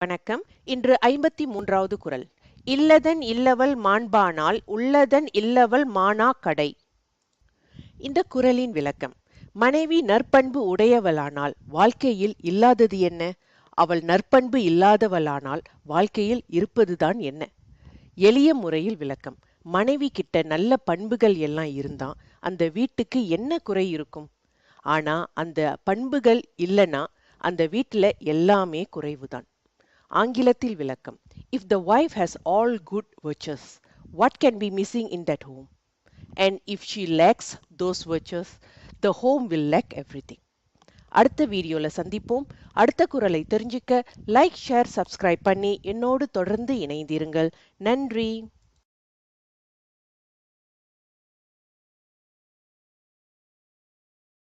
வணக்கம். இன்று ஐம்பத்தி மூன்றாவது குரல். இல்லதன் இல்லவள் மாண்பானால் உள்ளதன் இல்லவள் மானா கடை. இந்த குரலின் விளக்கம். மனைவி நற்பண்பு உடையவளானால் வாழ்க்கையில் இல்லாதது என்ன? அவள் நற்பண்பு இல்லாதவளானால் வாழ்க்கையில் இருப்பதுதான் என்ன? எளிய முறையில் விளக்கம். மனைவி கிட்ட நல்ல பண்புகள் எல்லாம் இருந்தா அந்த வீட்டுக்கு என்ன குறை இருக்கும்? ஆனா அந்த பண்புகள் இல்லனா அந்த வீட்டுல எல்லாமே குறைவுதான். ஆங்கிலத்தில் விளக்கம். If the wife has all good virtues what can be missing in that home and if she lacks those virtues the home will lack everything அடுத்த வீடியோவில் சந்திப்போம். அடுத்த குரலை தெரிஞ்சுக்க லைக் ஷேர் சப்ஸ்கிரைப் பண்ணி என்னோடு தொடர்ந்து இணைந்திருங்கள். நன்றி.